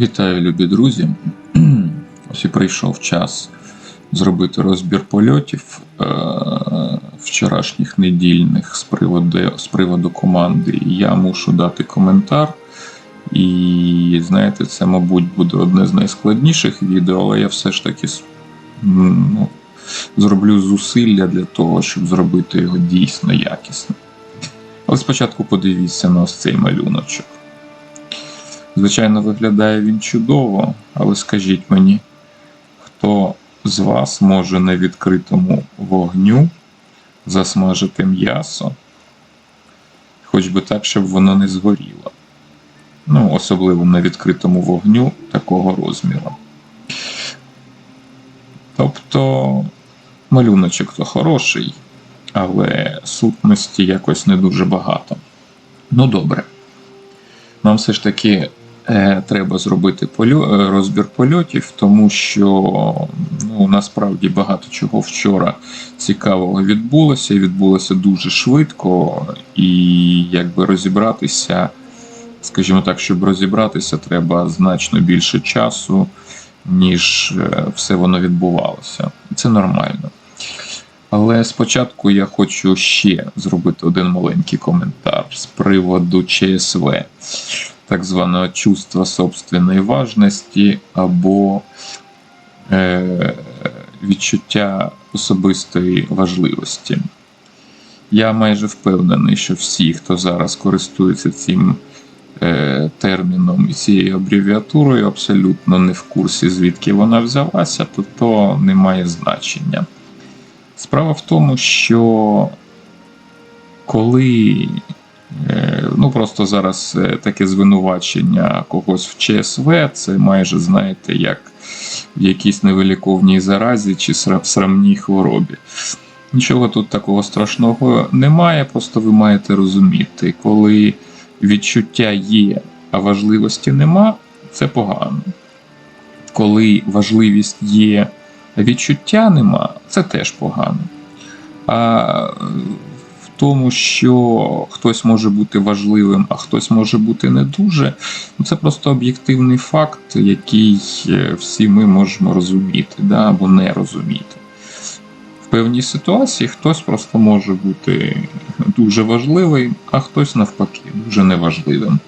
Вітаю, любі друзі. Ось і прийшов час зробити розбір польотів е- вчорашніх недільних з приводу, з приводу команди. Я мушу дати коментар. І знаєте, це, мабуть, буде одне з найскладніших відео, але я все ж таки ну, зроблю зусилля для того, щоб зробити його дійсно якісним. Але спочатку подивіться на ось цей малюночок. Звичайно, виглядає він чудово, але скажіть мені, хто з вас може на відкритому вогню засмажити м'ясо, хоч би так, щоб воно не згоріло. Ну, особливо на відкритому вогню такого розміру. Тобто малюночок то хороший, але сутності якось не дуже багато. Ну добре. Нам все ж таки треба зробити польо, е, розбір польотів, тому що ну, насправді багато чого вчора цікавого відбулося, відбулося дуже швидко, і якби розібратися, скажімо так, щоб розібратися, треба значно більше часу, ніж е, все воно відбувалося. Це нормально. Але спочатку я хочу ще зробити один маленький коментар з приводу ЧСВ, так званого чувства собственної важності або е, відчуття особистої важливості. Я майже впевнений, що всі, хто зараз користується цим е, терміном і цією абревіатурою, абсолютно не в курсі, звідки вона взялася, то то не має значення. Справа в тому, що коли ну просто зараз е, таке звинувачення когось в ЧСВ, це майже, знаєте, як в якійсь невиліковній заразі чи срамній хворобі. Нічого тут такого страшного немає, просто ви маєте розуміти, коли відчуття є, а важливості нема, це погано. Коли важливість є, а відчуття нема, це теж погано. А тому, що хтось може бути важливим, а хтось може бути не дуже, ну це просто об'єктивний факт, який е, всі ми можемо розуміти да, або не розуміти. В певній ситуації хтось просто може бути дуже важливий, а хтось навпаки дуже неважливим.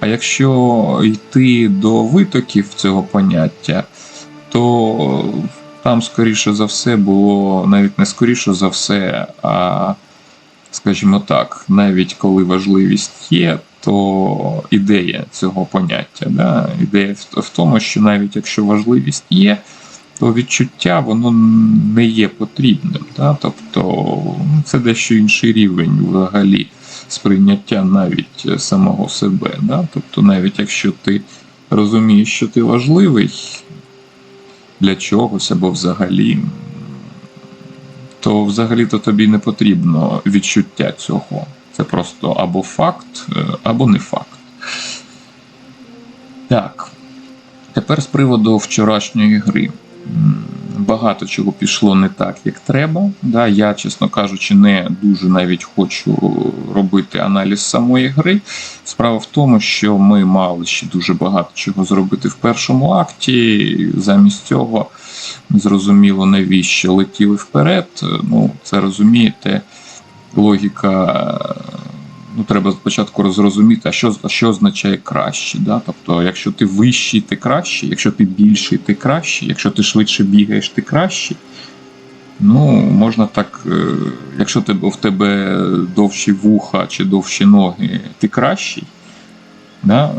А якщо йти до витоків цього поняття, то там, скоріше за все, було навіть не скоріше за все, а, скажімо так, навіть коли важливість є, то ідея цього поняття. Да? Ідея в тому, що навіть якщо важливість є, то відчуття воно не є потрібним. Да? Тобто ну, це дещо інший рівень взагалі сприйняття навіть самого себе. Да? Тобто, навіть якщо ти розумієш, що ти важливий для чогось або взагалі, то взагалі-то тобі не потрібно відчуття цього. Це просто або факт, е, або не факт. Так. Тепер з приводу вчорашньої гри багато чого пішло не так, як треба. Да, Я, чесно кажучи, не дуже навіть хочу робити аналіз самої гри. Справа в тому, що ми мали ще дуже багато чого зробити в першому акті. Замість цього зрозуміло, навіщо летіли вперед. Ну, це розумієте, логіка ну, треба спочатку розрозуміти, а що що означає краще. Да? Тобто, якщо ти вищий, ти кращий, якщо ти більший, ти кращий, якщо ти швидше бігаєш, ти кращий. Ну, можна так, е, якщо в тебе довші вуха чи довші ноги, ти кращий. Да?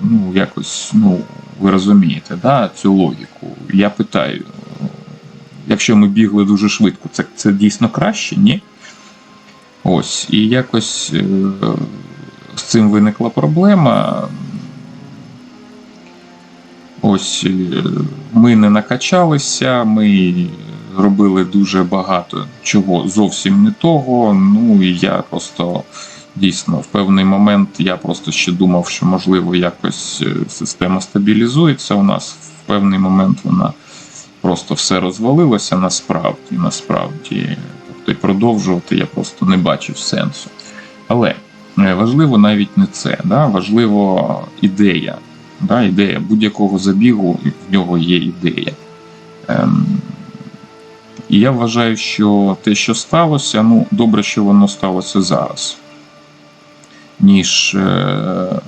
Ну, якось, ну, ви розумієте, да, цю логіку. Я питаю, якщо ми бігли дуже швидко, це це дійсно краще, ні? Ось, І якось е, з цим виникла проблема. Ось е, ми не накачалися, ми робили дуже багато чого зовсім не того. Ну і я просто дійсно в певний момент я просто ще думав, що можливо якось е, система стабілізується у нас. В певний момент вона просто все розвалилося насправді, насправді тобто і продовжувати я просто не бачив сенсу. Але е, важливо навіть не це. Да? Важливо ідея. Да? Ідея будь-якого забігу в нього є ідея. Ем, і я вважаю, що те, що сталося, ну, добре, що воно сталося зараз, ніж е,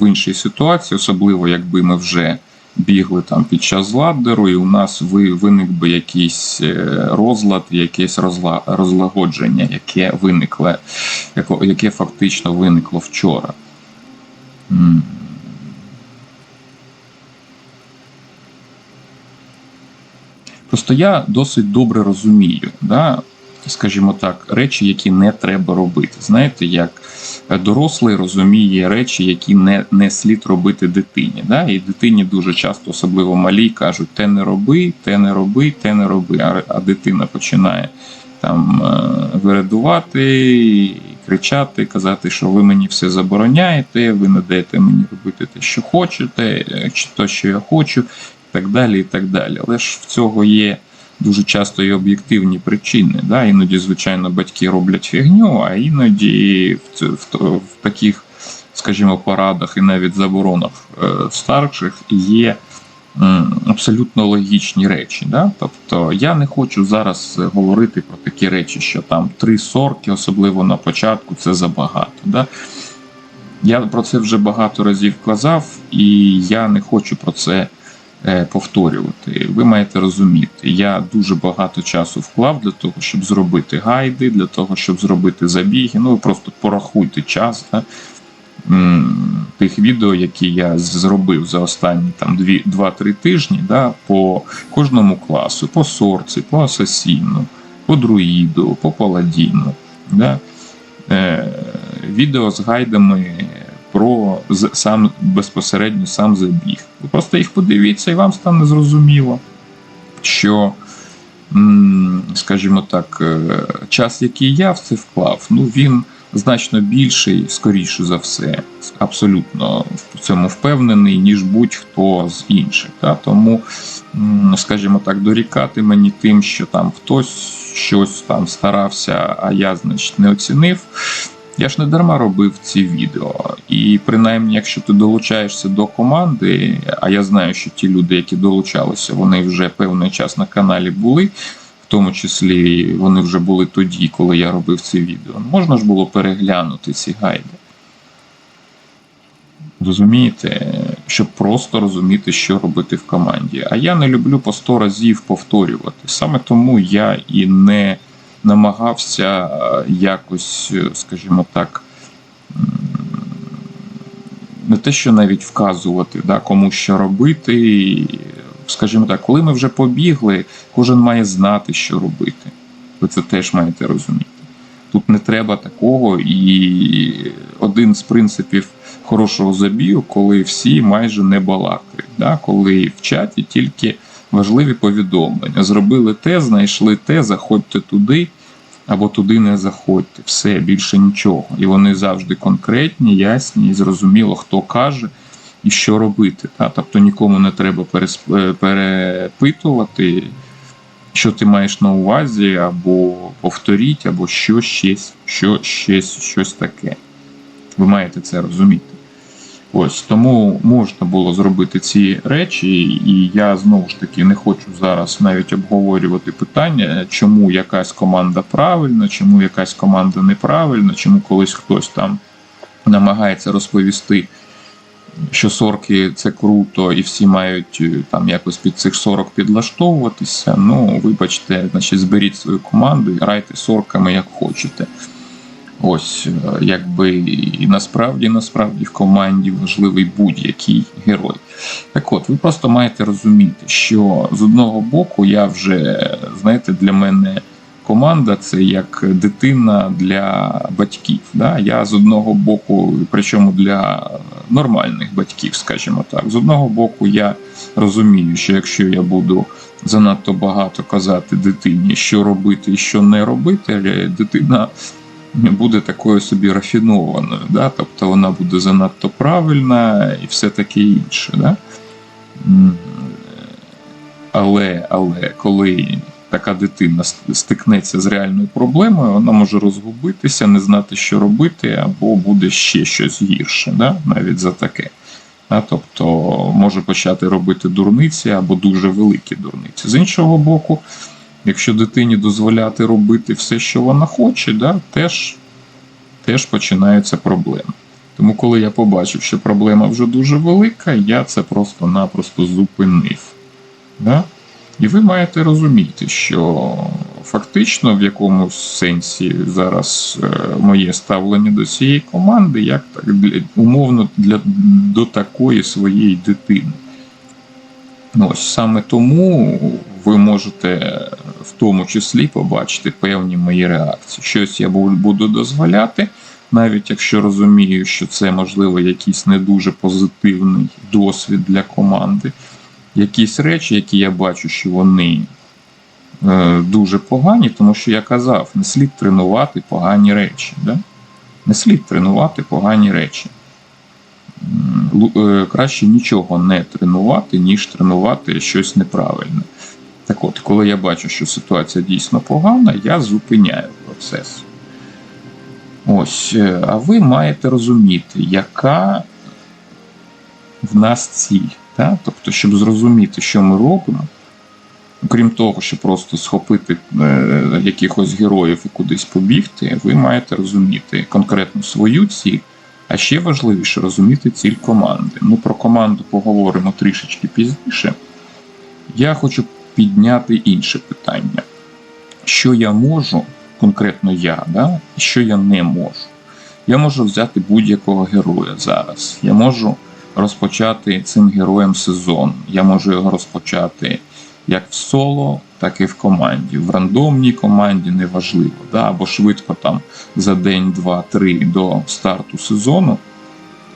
в іншій ситуації, особливо якби ми вже бігли там під час ладдеру, і у нас виник би якийсь е, розлад, якесь розла, розлагодження, яке виникло, яке фактично виникло вчора. Просто я досить добре розумію, да, скажімо так, речі, які не треба робити. Знаєте, як дорослий розуміє речі, які не не слід робити дитині. Да? І дитині дуже часто, особливо малій, кажуть: те не роби, те не роби, те не роби. А, а дитина починає там е, вирадувати, кричати, казати, що ви мені все забороняєте, ви не даєте мені робити те, що хочете, е, чи то, що я хочу, і так далі. і так далі. Але ж в цього є. Дуже часто і об'єктивні причини. Да? Іноді, звичайно, батьки роблять фігню, а іноді в, в, в таких, скажімо, порадах і навіть заборонах е, старших є абсолютно логічні речі. Да? Тобто я не хочу зараз говорити про такі речі, що там три сорки, особливо на початку, це забагато. Да? Я про це вже багато разів казав, і я не хочу про це повторювати. Ви маєте розуміти, я дуже багато часу вклав для того, щоб зробити гайди, для того, щоб зробити забіги. Ну, ви просто порахуйте час да, тих відео, які я зробив за останні там 2-3 тижні, да, по кожному класу, по сорці, по асасіну, по друїду, по паладіну. Да. Е, відео з гайдами про сам безпосередньо сам забіг. Ви просто їх подивіться, і вам стане зрозуміло, що, скажімо так, е, час, який я в це вклав, ну він значно більший, скоріше за все, абсолютно в цьому впевнений, ніж будь-хто з інших. Та? Тому, скажімо так, дорікати мені тим, що там хтось щось там старався, а я, значить, не оцінив. Я ж не дарма робив ці відео. І принаймні, якщо ти долучаєшся до команди, а я знаю, що ті люди, які долучалися, вони вже певний час на каналі були, в тому числі вони вже були тоді, коли я робив ці відео. Можна ж було переглянути ці гайди. Розумієте, щоб просто розуміти, що робити в команді. А я не люблю по 100 разів повторювати. Саме тому я і не намагався е, якось, е, скажімо так, не те, що навіть вказувати, да, кому що робити. Скажімо так, коли ми вже побігли, кожен має знати, що робити. Ви це теж маєте розуміти. Тут не треба такого, і один з принципів хорошого забігу, коли всі майже не балакають, да? коли в чаті тільки важливі повідомлення. Зробили те, знайшли те, заходьте туди або туди не заходьте. Все, більше нічого. І вони завжди конкретні, ясні і зрозуміло, хто каже і що робити. Та? Тобто нікому не треба е, перепитувати, що ти маєш на увазі, або повторіть, або що щось, що щось, щось таке. Ви маєте це розуміти. Ось тому можна було зробити ці речі, і я знову ж таки не хочу зараз навіть обговорювати питання, чому якась команда правильна, чому якась команда неправильна, чому колись хтось там намагається розповісти, що сорки це круто, і всі мають е, там якось під цих 40 підлаштовуватися. Ну, вибачте, значить, зберіть свою команду і грайте сорками як хочете. Ось, е, якби і насправді, насправді в команді важливий будь-який герой. Так от, ви просто маєте розуміти, що з одного боку я вже, знаєте, для мене команда це як дитина для батьків. Да? Я з одного боку, причому для нормальних батьків, скажімо так, з одного боку, я розумію, що якщо я буду занадто багато казати дитині, що робити і що не робити, дитина буде такою собі рафінованою, да? тобто вона буде занадто правильна і все таке інше. Да? Але, але коли така дитина стикнеться з реальною проблемою, вона може розгубитися, не знати, що робити, або буде ще щось гірше, да? навіть за таке. Тобто може почати робити дурниці або дуже великі дурниці. З іншого боку, якщо дитині дозволяти робити все, що вона хоче, да, теж, теж починаються проблеми. Тому, коли я побачив, що проблема вже дуже велика, я це просто-напросто зупинив. Да? І ви маєте розуміти, що фактично в якомусь сенсі зараз е, моє ставлення до цієї команди, як так умовно для, до такої своєї дитини. Ну, Ось саме тому ви можете в тому числі побачити певні мої реакції. Щось я буду дозволяти, навіть якщо розумію, що це можливо якийсь не дуже позитивний досвід для команди. Якісь речі, які я бачу, що вони е, дуже погані, тому що я казав, не слід тренувати погані речі. Да? Не слід тренувати погані речі. Е, Краще нічого не тренувати, ніж тренувати щось неправильне. Так от, коли я бачу, що ситуація дійсно погана, я зупиняю процес. Ось, е, а ви маєте розуміти, яка в нас ціль. Та? Тобто, щоб зрозуміти, що ми робимо, окрім того, щоб просто схопити е, якихось героїв і кудись побігти, ви маєте розуміти конкретно свою ціль, а ще важливіше розуміти ціль команди. Ми про команду поговоримо трішечки пізніше. Я хочу підняти інше питання. Що я можу, конкретно я, да? що я не можу. Я можу взяти будь-якого героя зараз. Я можу розпочати цим героєм сезон. Я можу його розпочати як в соло, так і в команді. В рандомній команді неважливо, да? або швидко там за день, два, три до старту сезону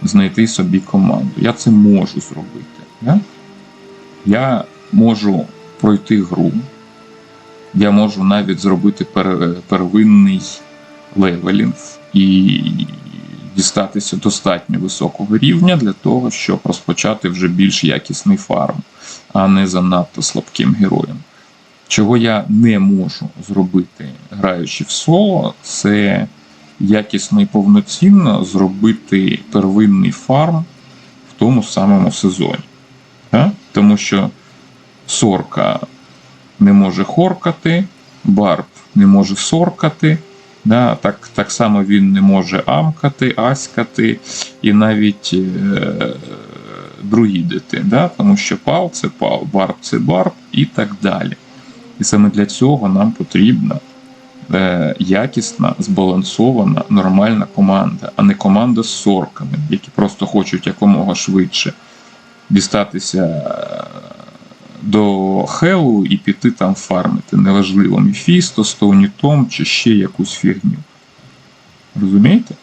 знайти собі команду. Я це можу зробити. Да? Я можу пройти гру. Я можу навіть зробити пер- первинний левелінг і дістатися достатньо високого рівня для того, щоб розпочати вже більш якісний фарм, а не занадто слабким героєм. Чого я не можу зробити, граючи в соло, це якісно і повноцінно зробити первинний фарм в тому самому сезоні. Так? Тому що сорка не може хоркати, барб не може соркати. Да, так, так само він не може амкати, аськати і навіть е, друїдити, да, тому що пал це пал, барб це барб і так далі. І саме для цього нам потрібна е, якісна, збалансована, нормальна команда, а не команда з сорками, які просто хочуть якомога швидше дістатися е, до Хелу і піти там фармити. Неважливо, Міфісто, Стоуні Том чи ще якусь фігню. Розумієте?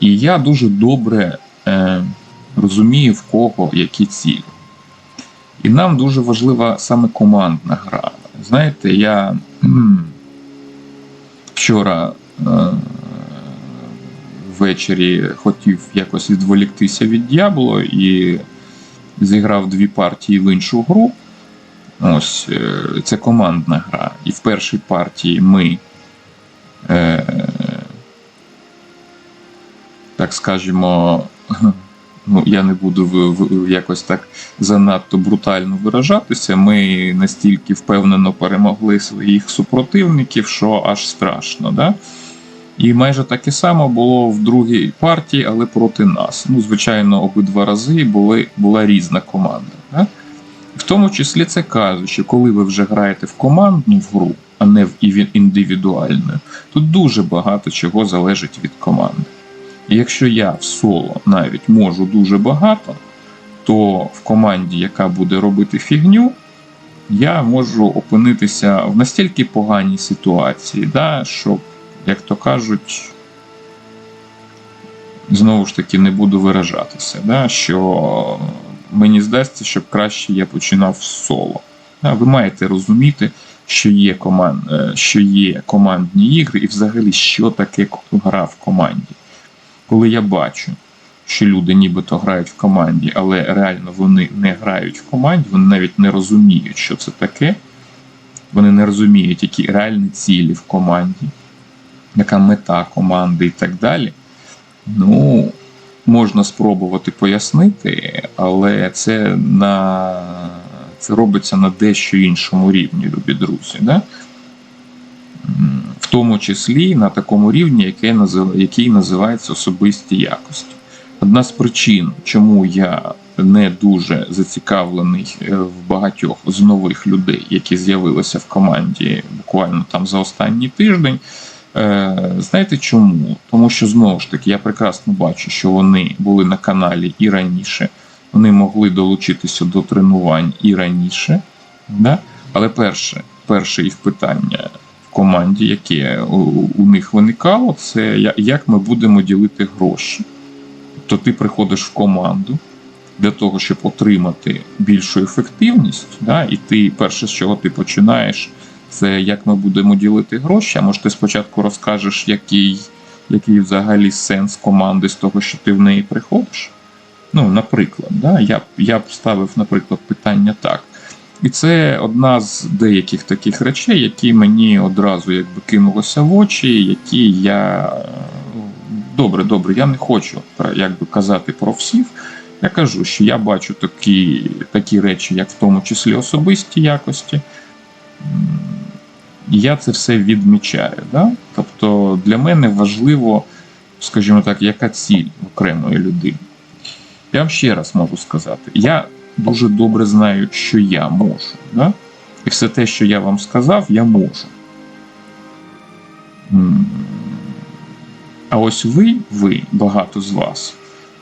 І я дуже добре е, розумію, в кого які цілі. І нам дуже важлива саме командна гра. Знаєте, я вчора е, ввечері хотів якось відволіктися від Д'ябло і зіграв дві партії в іншу гру. Ось е, це командна гра. І в першій партії ми, е, так скажімо, ну, я не буду в, в, якось так занадто брутально виражатися. Ми настільки впевнено перемогли своїх супротивників, що аж страшно. Да? І майже таке само було в другій партії, але проти нас. Ну, звичайно, обидва рази були, була різна команда. Да? В тому числі це каже, що коли ви вже граєте в командну в гру, а не в індивідуальну, тут дуже багато чого залежить від команди. Якщо я в соло навіть можу дуже багато, то в команді, яка буде робити фігню, я можу опинитися в настільки поганій ситуації, да, що, як то кажуть, знову ж таки не буду виражатися, да, що мені здасться, щоб краще я починав з соло. Да, ви маєте розуміти, що є, команд, е, що є командні ігри, і взагалі, що таке гра в команді. Коли я бачу, що люди нібито грають в команді, але реально вони не грають в команді, вони навіть не розуміють, що це таке. Вони не розуміють, які реальні цілі в команді, яка мета команди і так далі. Ну, можна спробувати пояснити, але це на це робиться на дещо іншому рівні, любі друзі. Да? Тому числі на такому рівні, який, називається особисті якості. Одна з причин, чому я не дуже зацікавлений е, в багатьох з нових людей, які з'явилися в команді буквально там за останній тиждень. Е, Знаєте чому? Тому що знову ж таки я прекрасно бачу, що вони були на каналі і раніше, вони могли долучитися до тренувань і раніше. Да? Але перше, перше їх питання команді, яке у, них виникало, це як ми будемо ділити гроші. Тобто ти приходиш в команду для того, щоб отримати більшу ефективність, да? і ти перше, з чого ти починаєш, це як ми будемо ділити гроші. А може ти спочатку розкажеш, який, який взагалі сенс команди з того, що ти в неї приходиш? Ну, наприклад, да? я, я б ставив, наприклад, питання так. І це одна з деяких таких речей, які мені одразу якби кинулося в очі, які я. Добре, добре, я не хочу якби казати про всіх. Я кажу, що я бачу такі, такі речі, як в тому числі особисті якості. Я це все відмічаю. Да? Тобто для мене важливо, скажімо так, яка ціль окремої людини. Я вам ще раз можу сказати, я дуже добре знаю, що я можу. Да? І все те, що я вам сказав, я можу. А ось ви, ви, багато з вас,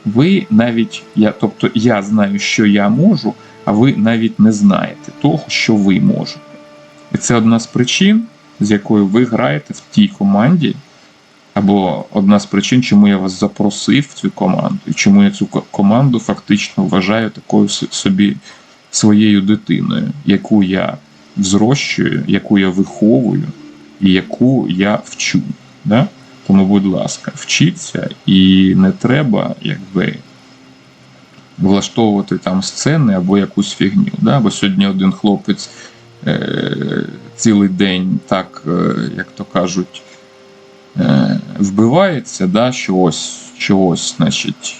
ви навіть, я, тобто я знаю, що я можу, а ви навіть не знаєте того, що ви можете. І це одна з причин, з якою ви граєте в тій команді, або одна з причин, чому я вас запросив в цю команду, і чому я цю команду фактично вважаю такою собі своєю дитиною, яку я взрощую, яку я виховую і яку я вчу. Да? Тому, будь ласка, вчіться і не треба, якби. Влаштовувати там сцени або якусь фігню. Да? Бо сьогодні один хлопець е- цілий день так, е- як то кажуть, е- вбивається, да? що ось чогось, значить,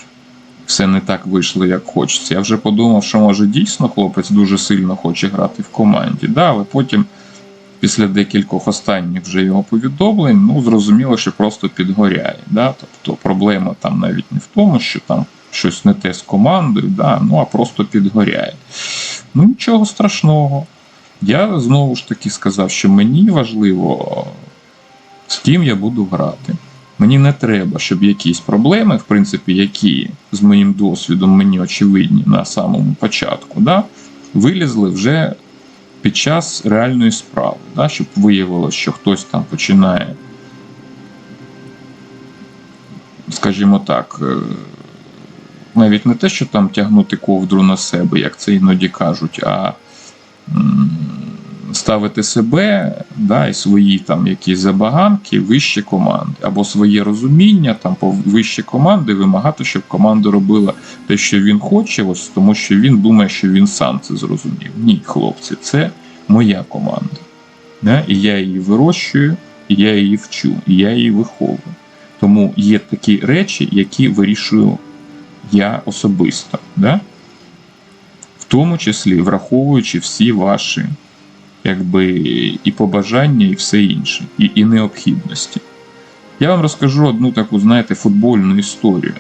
все не так вийшло, як хочеться. Я вже подумав, що може дійсно хлопець дуже сильно хоче грати в команді, да? але потім після декількох останніх вже його повідомлень, ну зрозуміло, що просто підгоряє. Да? Тобто проблема там навіть не в тому, що там щось не те з командою, да? ну а просто підгоряє. Ну нічого страшного. Я знову ж таки сказав, що мені важливо, з ким я буду грати. Мені не треба, щоб якісь проблеми, в принципі, які з моїм досвідом мені очевидні на самому початку, да, вилізли вже під час реальної справи, да, щоб виявилося, що хтось там починає, скажімо так, е, навіть не те, що там тягнути ковдру на себе, як це іноді кажуть, а ставити себе да, і свої там якісь забаганки вище команди, або своє розуміння там по вище команди вимагати, щоб команда робила те, що він хоче, ось тому що він думає, що він сам це зрозумів. Ні, хлопці, це моя команда. Да? І я її вирощую, і я її вчу, і я її виховую. Тому є такі речі, які вирішую я особисто. Да? В тому числі враховуючи всі ваші якби, і побажання, і все інше, і, і необхідності. Я вам розкажу одну таку, знаєте, футбольну історію.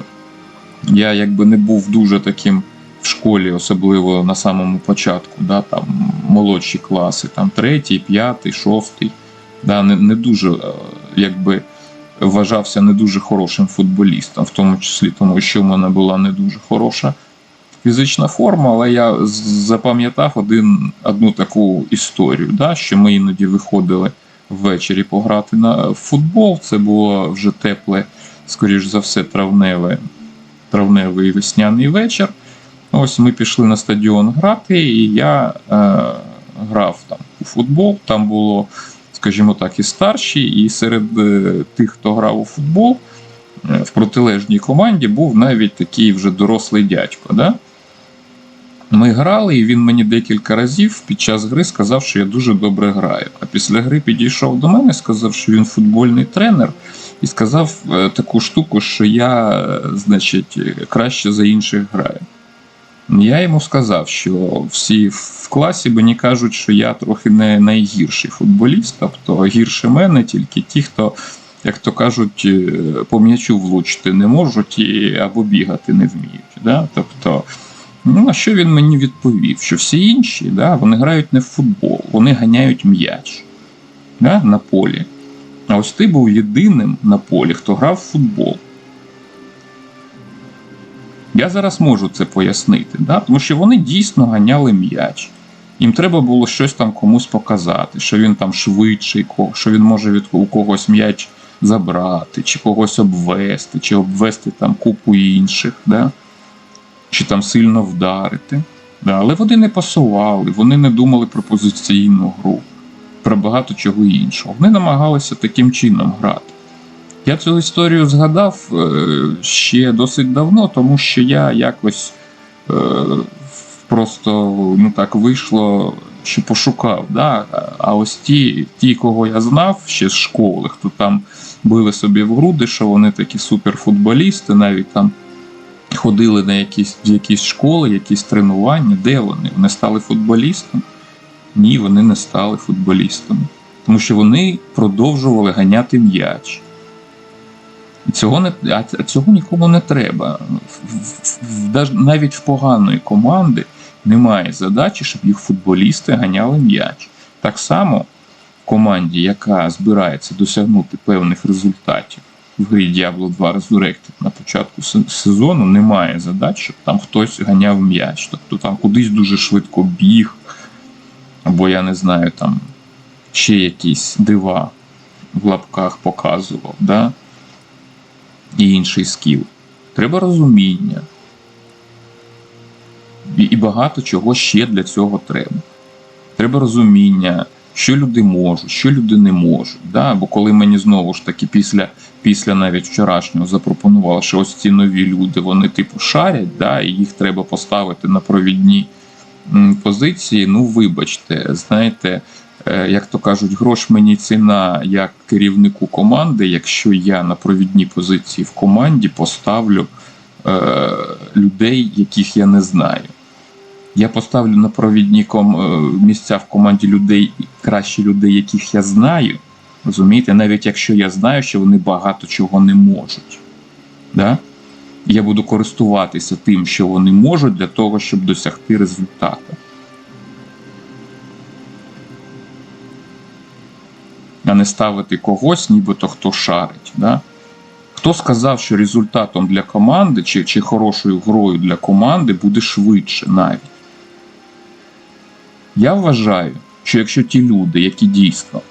Я якби не був дуже таким в школі, особливо на самому початку, да, там молодші класи, там третій, п'ятий, шостий. Да, не, не дуже е, якби вважався не дуже хорошим футболістом, в тому числі тому, що в мене була не дуже хороша фізична форма, але я запам'ятав один, одну таку історію, да, що ми іноді виходили ввечері пограти на футбол. Це було вже тепле, скоріш за все, травневе, травневий весняний вечір. Ось ми пішли на стадіон грати, і я е, грав там у футбол. Там було, скажімо так, і старші, і серед е, тих, хто грав у футбол, е, в протилежній команді був навіть такий вже дорослий дядько. Да? Ми грали, і він мені декілька разів під час гри сказав, що я дуже добре граю. А після гри підійшов до мене, сказав, що він футбольний тренер, і сказав е, таку штуку, що я, е, значить, краще за інших граю. Я йому сказав, що всі в класі мені кажуть, що я трохи не найгірший футболіст, тобто гірше мене тільки ті, хто, як то кажуть, е, по м'ячу влучити не можуть і, або бігати не вміють. Да? Тобто, ну, на що він мені відповів? Що всі інші да, вони грають не в футбол, вони ганяють м'яч да, на полі. А ось ти був єдиним на полі, хто грав в футбол. Я зараз можу це пояснити, да? тому що вони дійсно ганяли м'яч. Їм треба було щось там комусь показати, що він там швидший, що він може від у когось м'яч забрати, чи когось обвести, чи обвести там купу інших, да? Чи там сильно вдарити. Да? Але вони не пасували, вони не думали про позиційну гру, про багато чого іншого. Вони намагалися таким чином грати. Я цю історію згадав е, ще досить давно, тому що я якось е, просто ну так вийшло, що пошукав. Да? А ось ті, ті, кого я знав ще з школи, хто там били собі в груди, що вони такі суперфутболісти, навіть там ходили на якісь, якісь школи, якісь тренування. Де вони? Вони стали футболістами? Ні, вони не стали футболістами. Тому що вони продовжували ганяти м'яч. Цього не а цього нікому не треба. Навіть в поганої команди немає задачі, щоб їх футболісти ганяли м'яч. Так само в команді, яка збирається досягнути певних результатів в грі Diablo 2 Resurrected на початку сезону, немає задач, щоб там хтось ганяв м'яч. Тобто там кудись дуже швидко біг, або я не знаю, там ще якісь дива в лапках показував. Да? і інший скіл. Треба розуміння. І, багато чого ще для цього треба. Треба розуміння, що люди можуть, що люди не можуть. Да? Бо коли мені знову ж таки після, після навіть вчорашнього запропонували, що ось ці нові люди, вони типу шарять, да? і їх треба поставити на провідні позиції, ну вибачте, знаєте, е, як то кажуть, грош мені ціна як керівнику команди, якщо я на провідній позиції в команді поставлю е, людей, яких я не знаю. Я поставлю на провідником е, місця в команді людей, краще людей, яких я знаю. Розумієте, навіть якщо я знаю, що вони багато чого не можуть. Да? Я буду користуватися тим, що вони можуть, для того, щоб досягти результату. а не ставити когось, нібито хто шарить. Да? Хто сказав, що результатом для команди чи, чи хорошою грою для команди буде швидше навіть? Я вважаю, що якщо ті люди, які дійсно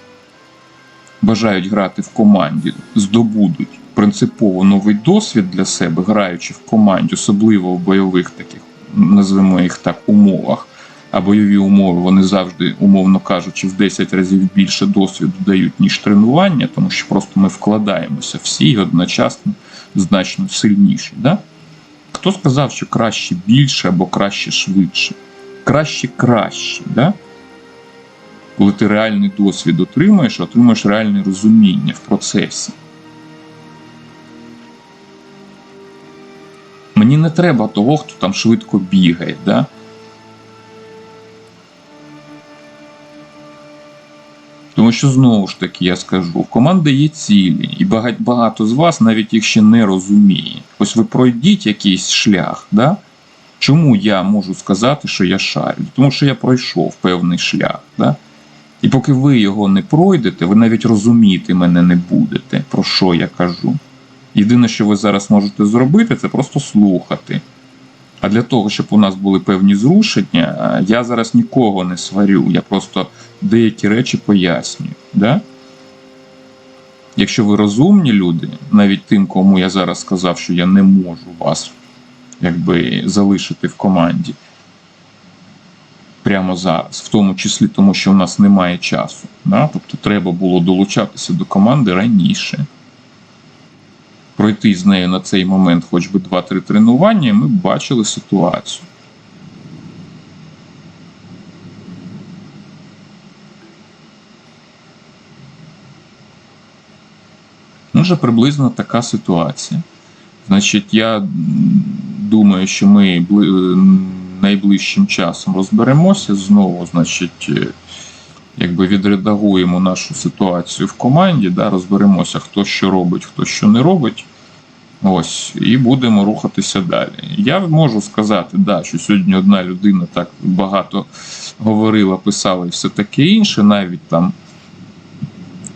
бажають грати в команді, здобудуть принципово новий досвід для себе, граючи в команді, особливо в бойових таких, назвемо їх так, умовах, а бойові умови вони завжди, умовно кажучи, в 10 разів більше досвіду дають, ніж тренування, тому що просто ми вкладаємося всі і одночасно значно сильніші. Да? Хто сказав, що краще більше або краще швидше? Краще краще. Да? Коли ти реальний досвід отримуєш, отримуєш реальне розуміння в процесі. Мені не треба того, хто там швидко бігає. Да? Тому що знову ж таки я скажу, в команди є цілі, і багато з вас навіть їх ще не розуміє. Ось ви пройдіть якийсь шлях, да? Чому я можу сказати, що я шарю? Тому що я пройшов певний шлях. Да? І поки ви його не пройдете, ви навіть розуміти мене не будете, про що я кажу. Єдине, що ви зараз можете зробити, це просто слухати. А для того, щоб у нас були певні зрушення, я зараз нікого не сварю, я просто деякі речі пояснюю. Да? Якщо ви розумні люди, навіть тим, кому я зараз сказав, що я не можу вас якби, залишити в команді прямо зараз, в тому числі тому, що у нас немає часу. Да? Тобто треба було долучатися до команди раніше пройти з нею на цей момент хоч би 2-3 тренування, і ми б бачили ситуацію. Ну, приблизно така ситуація. Значить, я думаю, що ми найближчим часом розберемося знову, значить, е, якби відредагуємо нашу ситуацію в команді, да, розберемося, хто що робить, хто що не робить. Ось, і будемо рухатися далі. Я можу сказати, да, що сьогодні одна людина так багато говорила, писала і все таке інше, навіть там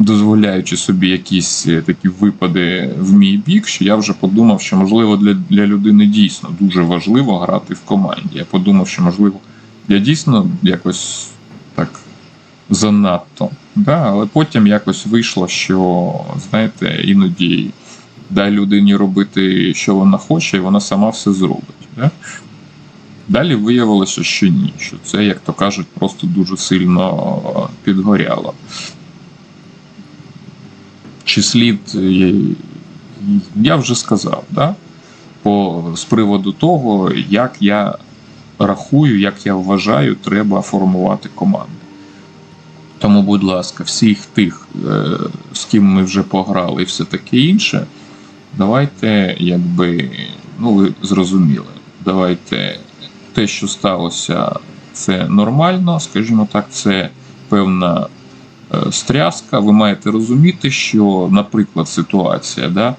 дозволяючи собі якісь е, такі випади в мій бік, що я вже подумав, що можливо для, для людини дійсно дуже важливо грати в команді. Я подумав, що можливо я дійсно якось так занадто. Да? Але потім якось вийшло, що знаєте, іноді дай людині робити, що вона хоче, і вона сама все зробить. Да? Далі виявилося, що ні, що це, як то кажуть, просто дуже сильно підгоряло. Чи слід, е, я вже сказав, да? По, з приводу того, як я рахую, як я вважаю, треба формувати команду. Тому, будь ласка, всіх тих, е, з ким ми вже пограли, і все таке інше, давайте, якби, ну ви зрозуміли, давайте те, що сталося, це нормально, скажімо так, це певна стряска. Ви маєте розуміти, що, наприклад, ситуація, да,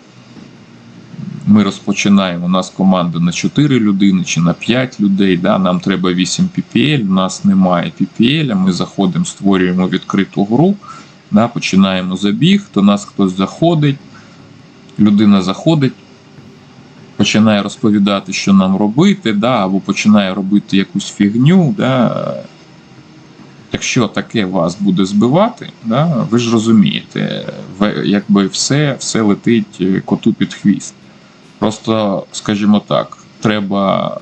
ми розпочинаємо, у нас команда на 4 людини чи на 5 людей, да, нам треба 8 PPL, у нас немає PPL, ми заходимо, створюємо відкриту гру, да, починаємо забіг, до нас хтось заходить, людина заходить, починає розповідати, що нам робити, да, або починає робити якусь фігню. Да, Якщо таке вас буде збивати, да, ви ж розумієте, якби все, все летить е, коту під хвіст. Просто, скажімо так, треба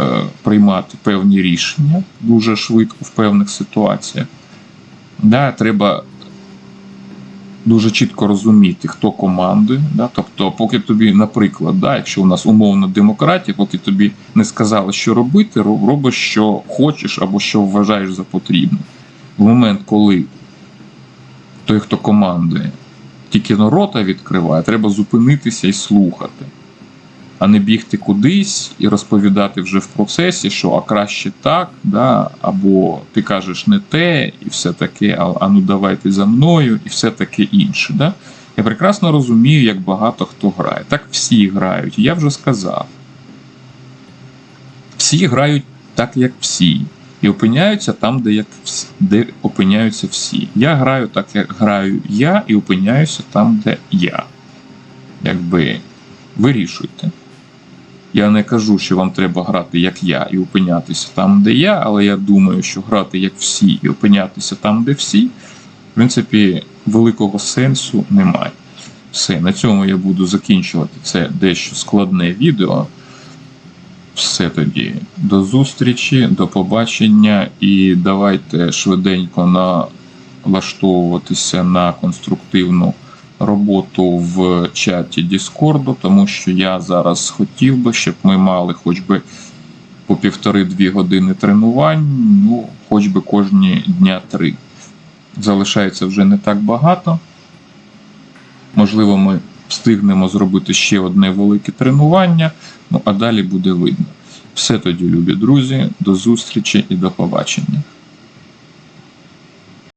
е, приймати певні рішення дуже швидко в певних ситуаціях. Да, треба дуже чітко розуміти, хто командує. Да? Тобто, поки тобі, наприклад, да, якщо у нас умовна демократія, поки тобі не сказали, що робити, ро- робиш, що хочеш або що вважаєш за потрібне. В момент, коли той, хто командує, тільки но рота відкриває, треба зупинитися і слухати, а не бігти кудись і розповідати вже в процесі, що а краще так, да, або ти кажеш не те, і все таке, а, а ну давайте за мною, і все таке інше. Да? Я прекрасно розумію, як багато хто грає. Так всі грають. Я вже сказав. Всі грають так, як всі. І опиняються там, де, як всі, де опиняються всі. Я граю так, як граю я, і опиняюся там, де я. Якби вирішуйте. Я не кажу, що вам треба грати як я і опинятися там, де я, але я думаю, що грати як всі і опинятися там, де всі, в принципі, великого сенсу немає. Все, на цьому я буду закінчувати це дещо складне відео. Все тоді. До зустрічі, до побачення, і давайте швиденько налаштовуватися на конструктивну роботу в чаті Discord, тому що я зараз хотів би, щоб ми мали хоч би по півтори-дві години тренувань, ну, хоч би кожні дня три. Залишається вже не так багато. Можливо, ми встигнемо зробити ще одне велике тренування, ну а далі буде видно. Все тоді, любі друзі, до зустрічі і до побачення.